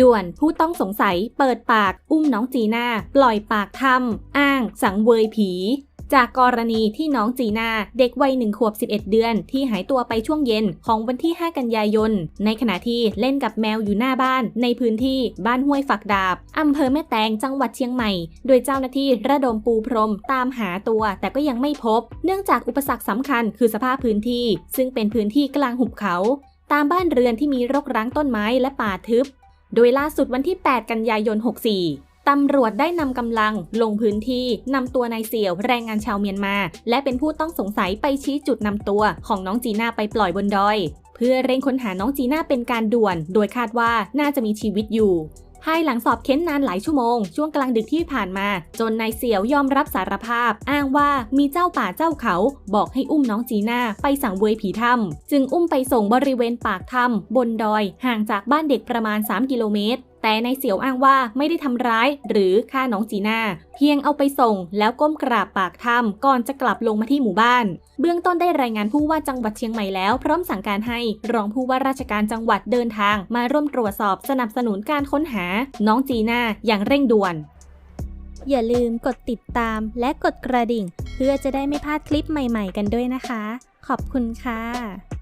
ด่วนผู้ต้องสงสัยเปิดปากอุ้มน้องจีน่าปล่อยปากทำอ้าง สังเวยผี จากกรณีที่น้องจีน่าเด็กวัยหนึ่งขวบ 11 เดือน ที่หายตัวไปช่วงเย็นของวันที่ 5 กันยายน ในขณะที่เล่นกับแมวอยู่หน้าบ้าน ในพื้นที่บ้านห้วยฝักดาบอำเภอแม่แตงจังหวัดเชียงใหม่ โดยเจ้าหน้าที่ระดมปูพรมตามหาตัว แต่ก็ยังไม่พบ เนื่องจากอุปสรรคสำคัญคือสภาพพื้นที่ ซึ่งเป็นพื้นที่กลางหุบเขาตามบ้านเรือนที่มีรกร้างต้นไม้และป่าทึบ โดยล่าสุดวันที่ 8 กันยายน 64 ตำรวจได้นำกำลังลงพื้นที่นำตัวนายเสี่ยวแรงงานชาวเมียนมา และเป็นผู้ต้องสงสัยไปชี้จุดนำตัวของน้องจีน่าไปปล่อยบนดอย เพื่อเร่งค้นหาน้องจีน่าเป็นการด่วน โดยคาดว่าน่าจะมีชีวิตอยู่ ภายหลังสอบเค้นนานหลายชั่วโมง ช่วงกลางดึกที่ผ่านมา จนนายเสี่ยวยอมรับสารภาพ อ้างว่ามีเจ้าป่าเจ้าเขา บอกให้อุ้มน้องจีน่าไปสังเวยผีถ้ำจึงอุ้มไปส่งบริเวณปากถ้ำบนดอยห่างจากบ้านเด็กประมาณ 3 กิโลเมตรแต่นายเสี่ยวอ้างว่าไม่ได้ทำร้ายหรือฆ่าน้องจีน่า เพียงเอาไปส่งแล้วก้มกราบปากถ้ำก่อนจะกลับลงมาที่หมู่บ้าน เบื้องต้นได้รายงานผู้ว่าจังหวัดเชียงใหม่แล้ว พร้อมสั่งการให้รองผู้ว่าราชการจังหวัดเดินทาง มาร่วมตรวจสอบสนับสนุนการค้นหา น้องจีน่าอย่างเร่งด่วน อย่าลืมกดติดตามและกดกระดิ่ง เพื่อจะได้ไม่พลาดคลิปใหม่ ๆ กันด้วยนะคะ ขอบคุณค่ะ